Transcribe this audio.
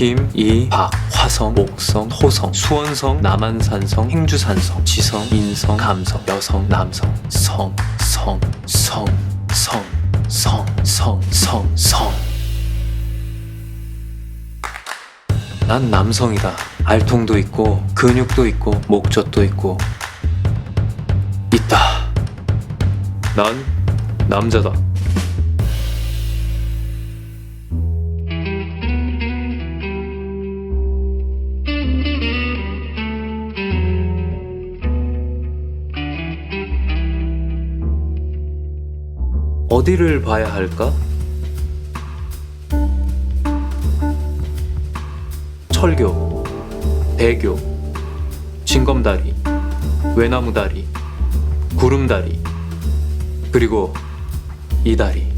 김, 이, 박, 화성, 목성, 토성, 수원성, 남한산성, 행주산성, 지성, 인성, 감성, 여성, 남성, 성, 성, 성, 성, 성, 성, 성, 성. 난 남성이다. 알통도 있고 근육도 있고 목젖도 있고 있다. 난 남자다. 어디를 봐야 할까? 철교, 대교, 징검다리, 외나무다리, 구름다리, 그리고 이 다리.